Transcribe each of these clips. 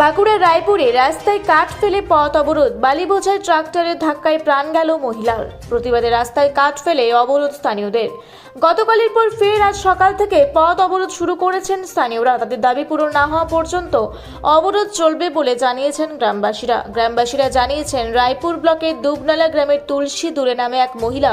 বাঁকুড়ার রায়পুরে রাস্তায় কাঠ ফেলে পথ অবরোধ বালি বোঝায় ট্রাক্টরের ধাক্কায় প্রাণ গেল মহিলার। প্রতিবাদে রাস্তায় কাঠ ফেলে অবরোধ স্থানীয়দের। গতকালের পর ফের আজ সকাল থেকে পথ অবরোধ শুরু করেছেন স্থানীয়রা। তাদের দাবি পূরণ না হওয়া পর্যন্ত অবরোধ চলবে বলে জানিয়েছেন গ্রামবাসীরা। গ্রামবাসীরা জানিয়েছেন, রায়পুর ব্লকের দুবনালা গ্রামের তুলসী দূরে নামে এক মহিলা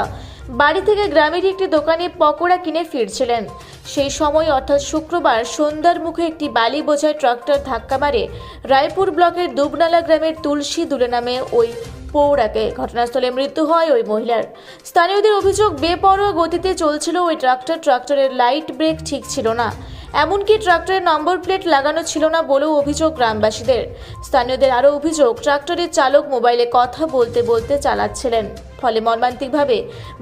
বাড়ি থেকে গ্রামের একটি দোকানে পকোড়া কিনে ফিরছিলেন। সেই সময় অর্থাৎ শুক্রবার সন্ধ্যার মুখে একটি বালি বোঝায় ট্রাক্টর ধাক্কা মারে রায়পুর ব্লকের দুবনালা গ্রামের তুলসী দূরে নামে ওই পৌরাকে ঘটনাস্থলে মৃত্যু হয় ওই মহিলার। স্থানীয়দের অভিযোগ, বেপরোয়া গতিতে চলছিল ওই ট্রাক্টর। ট্রাক্টরের লাইট ব্রেক ঠিক ছিল না। এমনকি ট্রাক্টরের নম্বর প্লেট লাগানো ছিল না বলেও অভিযোগ গ্রামবাসীদের। স্থানীয়দের আরও অভিযোগ, ট্রাক্টরের চালক মোবাইলে কথা বলতে বলতে চালাচ্ছিলেন। ফলে মর্মান্তিকভাবে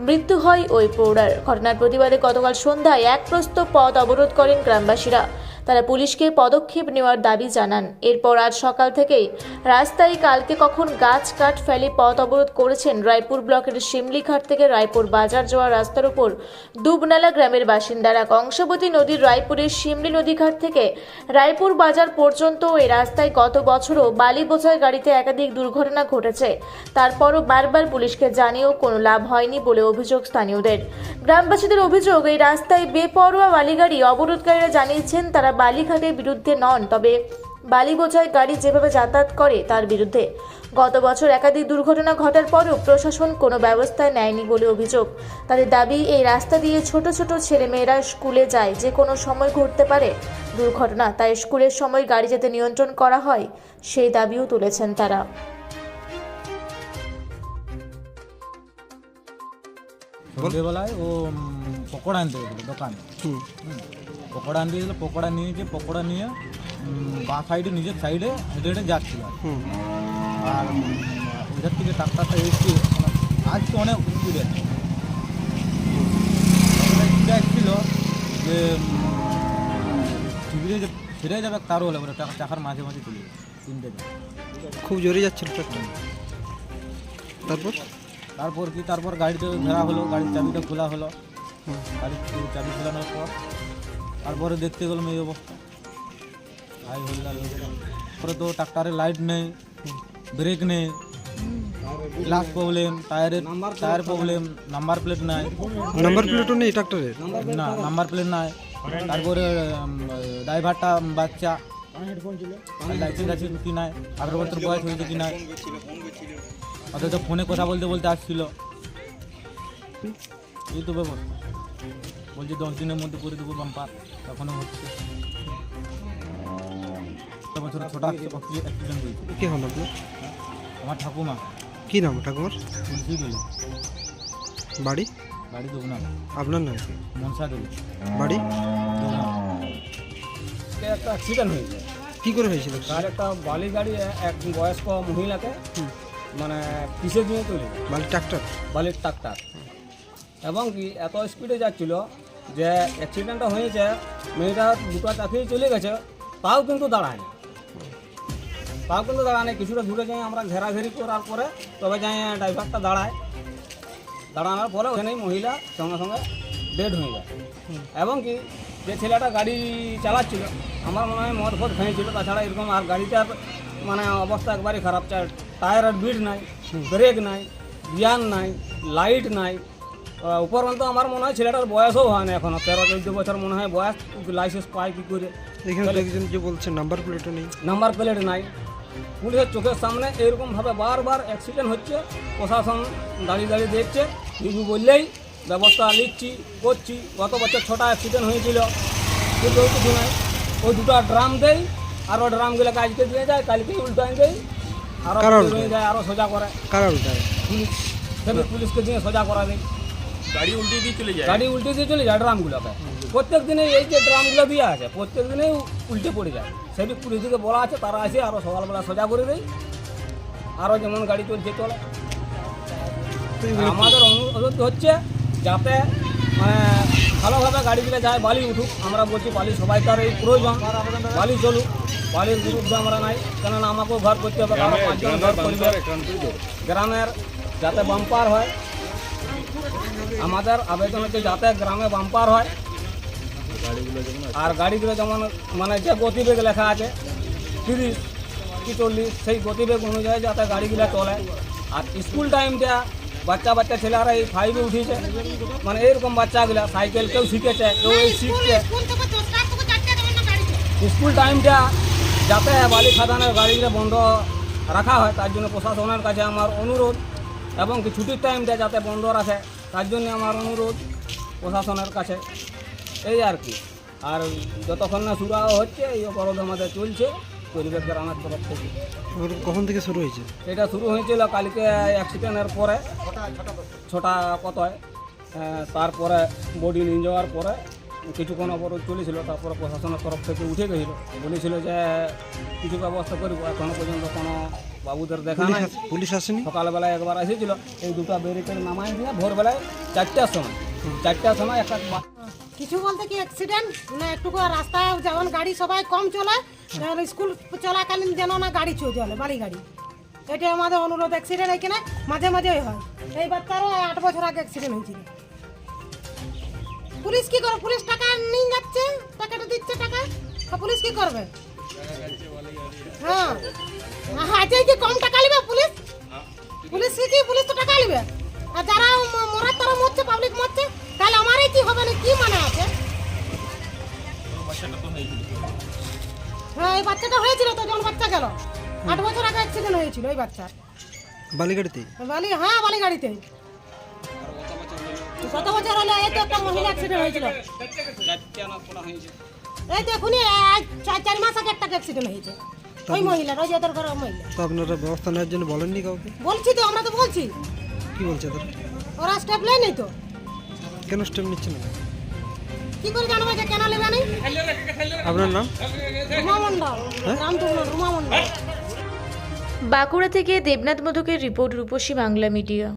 মৃত্যু হয় ওই প্রৌঢ়ার ঘটনার প্রতিবাদে গতকাল সন্ধ্যায় এক প্রস্ত পথ অবরোধ করেন গ্রামবাসীরা। তারা পুলিশকে পদক্ষেপ নেওয়ার দাবি জানান। এরপর আজ সকাল থেকেই রাস্তায় কালকে কখন গাছ কাঠ ফেলে পথ অবরোধ করেছেন রায়পুর ব্লকের শিমলিঘাট থেকে রায়পুর বাজার যাওয়ার রাস্তার উপর দুবনালা গ্রামের বাসিন্দারা। কংসাবতী নদীর রায়পুরের শিমলি নদীঘাট থেকে রায়পুর বাজার পর্যন্ত এই রাস্তায় গত বছরও বালি বোঝাই গাড়িতে একাধিক দুর্ঘটনা ঘটেছে। তারপরও বারবার পুলিশকে জানিয়েও কোনো লাভ হয়নি বলে অভিযোগ স্থানীয়দের। গ্রামবাসীদের অভিযোগ, এই রাস্তায় বেপরোয়া বালিগাড়ি অবরোধকারীরা জানিয়েছেন, তারা বালিঘাটের বিরুদ্ধে নন তবে বালি বোঝাই গাড়ি যেভাবে যাতায়াত করে তার বিরুদ্ধে। গত বছর একাধিক দুর্ঘটনা ঘটার পরও প্রশাসন কোনো ব্যবস্থা নেয়নি বলে অভিযোগ। তাদের দাবি এই রাস্তা দিয়ে ছোট ছোট ছেলেমেয়েরা স্কুলে যায় যে কোনো সময় ঘটতে পারে। দুর্ঘটনা তাই স্কুলের সময় গাড়ি যাতে নিয়ন্ত্রণ করা হয় সেই দাবিও তুলেছেন তারা। সন্ধ্যেবেলায় ও পকোড়া আনতে দোকানে। পকোড়া আনতে গেছিল পকোড়া নিয়ে যে পকোড়া নিয়ে বাঁ সাইডে নিজের সাইডে হেঁটে হেঁটে যাচ্ছিল আর উম, ওইধার থেকে ট্রাক্টারটা এসছে আজ তো অনেক স্পিডে ছিল যে স্পিডে যে ফিরে যাবে তারও হলে টাকা- চাকার মাঝে মাঝে চলে যাবে তিনটে খুব জোরে যাচ্ছিল ট্রাকটা? তারপর? তারপর কি? তারপর গাড়িতে ঘেরা হলো গাড়ির চাবিটা খোলা হলো। গাড়ির চাবি খোলানোর পর তারপরে দেখতে গেলাম এই অবস্থা। হাই হল্লা তারপরে তো ট্রাক্টারের লাইট নেই ব্রেক নেই গ্লাস প্রবলেম টায়ারের টায়ার প্রবলেম নাম্বার প্লেট নাই। নাম্বার প্লেটও নেই ট্রাক্টরের না নাম্বার প্লেট নাই। তারপরে ড্রাইভারটা বাচ্চা। লাইসেন্স আছে কি নাই? আঠারো বছর বয়স হয়েছে কি নাই? অথচ ফোনে কথা বলতে বলতে আসছিল। এই তো ব্যবস্থা। বলছি দশ দিনের মধ্যে করে দেবো বাম্পার। তখনও হচ্ছে। একটা বছর ছোটা অ্যাক্সিডেন্ট হয়েছে। কি আপনার? আমার ঠাকুমা। কি নাম ঠাকুমার? তুলসী দলে বাড়ি? বাড়ি দেবো না আপনার নাম কি? মনসা দলে বাড়ি? একটা অ্যাক্সিডেন্ট হয়েছে। কি করে হয়েছিল? তার একটা বালি গাড়ি এক বয়স্ক মহিলাকে মানে পিছিয়ে দিয়ে তুলে বাড়ি ট্রাক্টর? বালির ট্রাক্টার। এবং কি এত স্পিডে যাচ্ছিল যে অ্যাক্সিডেন্টটা হয়েছে, মেয়েটা দুটো চাকরি চলে গেছে, তাও কিন্তু দাঁড়ায় না তাও কিন্তু দাঁড়ায় না কিছুটা দূরে যাই আমরা ঘেরাঘেরি করার পরে তবে যাই ড্রাইভারটা দাঁড়ায়। দাঁড়ানোর পরে ওখানেই মহিলা সঙ্গে সঙ্গে ডেড হয়ে যায়। এবং কি, যে ছেলেটা গাড়ি চালাচ্ছিল, আমার মনে হয় মদ ফদ খেয়েছিল, তাছাড়া এরকম আর গাড়িটার মানে অবস্থা একবারই খারাপ। চায় টায়ারের বিট নাই ব্রেক নাই গিয়ার নাই লাইট নাই উপরন্ত আমার মনে হয় ছেলেটার বয়সও হয় না এখনও তেরো চোদ্দ বছর মনে হয় বয়স লাইসেন্স পায় কী করে এখানে যে বলছে নাম্বার প্লেটও নেই। নাম্বার প্লেট নাই। পুলিশের চোখের সামনে এরকমভাবে বারবার অ্যাক্সিডেন্ট হচ্ছে প্রশাসন দাঁড়িয়ে দাঁড়িয়ে দেখছে বিবু বললেই ব্যবস্থা নিচ্ছি করছি। গত বছর ছটা অ্যাক্সিডেন্ট হয়েছিল কিন্তু কিছু নাই। ওই দুটো ড্রাম দেই আরও ড্রামগুলো আজকে দিয়ে যায় কালকে উল্টাই দেই আরও যায় আরও সোজা করে। কারা উল্টায়? পুলিশ। পুলিশকে দিয়ে সোজা করা দেয় গাড়ি উল্টে দিয়ে চলে যায়। গাড়ি উল্টে দিয়ে চলে যায় ড্রামগুলোকে প্রত্যেক দিনে এই যে ড্রামগুলো দিয়ে আছে প্রত্যেক দিনেই উল্টে পড়ে যায়। সেটি পুলিশ দিকে বলা আছে তারা আসে আরও সকালবেলা সোজা করে দেয়। আরও যেমন গাড়ি চলছে চলে। আমাদের অনুরোধ হচ্ছে যাতে মানে ভালোভাবে গাড়িগুলো যায় বালি উঠুক। আমরা বলছি বালি সবাই তার এই প্রয়োজন। বালি চলুক। বালির বিরুদ্ধে আমরা নাই। কেননা আমাকেও ঘর করতে হবে গ্রামের যাতে বাম্পার হয় আমাদের আবেদন হচ্ছে যাতে গ্রামে বাম্পার হয়। আর গাড়িগুলো যেমন মানে যে গতিবেগ লেখা আছে, তিরিশ কি চল্লিশ, সেই গতিবেগ অনুযায়ী যাতে গাড়িগুলো চলে। আর স্কুল টাইমটা বাচ্চা বাচ্চা ছেলেরা এই ফাইভে উঠেছে। মানে এইরকম বাচ্চাগুলা সাইকেল কেউ শিখেছে, কেউ এই শিখছে। স্কুল টাইমটা যাতে বালি খাদানের গাড়িগুলো বন্ধ রাখা হয়, তার জন্য প্রশাসনের কাছে আমার অনুরোধ। এবং ছুটির টাইমটা যাতে বন্ধ রাখে। তার জন্য আমার অনুরোধ প্রশাসনের কাছে এই আর কি। আর যতক্ষণ না শুরু হচ্ছে এই অপরাধ আমাদের চলছে পরিবেশ গ্রামের তরফ থেকে। কখন থেকে শুরু হয়েছে? এটা শুরু হয়েছিল কালকে অ্যাক্সিডেন্টের পরে ছটা কতয় আহ, তারপরে বডি নিয়ে যাওয়ার পরে কিছুক্ষণ অবরোধ চলেছিল তারপরে প্রশাসনের তরফ থেকে উঠে গেছিল। বলেছিল যে কিছু ব্যবস্থা করব এখনও পর্যন্ত কোনো বাবুদের দেখা নাই। পুলিশ আসেনি? সকালবেলায় একবার এসেছিল এই দুটো ব্যারিকেড নামাই দিয়ে ভোরবেলায় চারটার সময় চারটার সময় একটা কিছু বলতে কি অ্যাক্সিডেন্ট না একটু রাস্তায় যেমন গাড়ি সবাই কম চলে যেমন স্কুল চলাকালীন যেন না গাড়ি চলে চলে বাড়ি গাড়ি। এটা আমাদের অনুরোধ অ্যাক্সিডেন্ট এখানে মাঝে মাঝেই হয়। এই বাচ্চারও আট বছর আগে অ্যাক্সিডেন্ট হয়েছিল। পুলিশ কি করে পুলিশ টাকা নিয়ে যাচ্ছে? টাকাটা দিচ্ছে টাকা? পুলিশ কি করবে? হ্যাঁ। আজকে কি কম টাকা নিবে পুলিশ? পুলিশ কি পুলিশ তো টাকা নিবে আর যারা মরার তারা মরছে পাবলিক মরছে তাহলে আমারই কি হবে না? কি মানে আছে? হ্যাঁ এই বাচ্চাটা হয়েছিল তো যখন বাচ্চা গেল। আট বছর আগে অ্যাক্সিডেন্ট হয়েছিল এই বাচ্চার। বালিগাড়িতে বালি হ্যাঁ বালি গাড়িতে কত বছর হলো এই তো একটা মহিলা অ্যাক্সিডেন্ট হয়েছিল। এই তো এখনই চার চার মাস আগে একটা অ্যাক্সিডেন্ট হয়েছে। ওই মহিলা ওই যে ওদের ঘরের মহিলা। তো আপনারা ব্যবস্থা নেওয়ার জন্য বলেননি কাউকে? বলছি তো আমরা তো বলছি। কি বলছে তারা? ওরা স্টেপ নেই নেই তো। কেন স্টেপ নিচ্ছে না? কি করে জানব যে কেন নেবে নেই? আপনার নাম? রুমা মন্ডল রামটুকুর রুমা মন্ডল বাঁকুড়া থেকে দেবনাথ মধুকের রিপোর্ট রূপসী বাংলা মিডিয়া।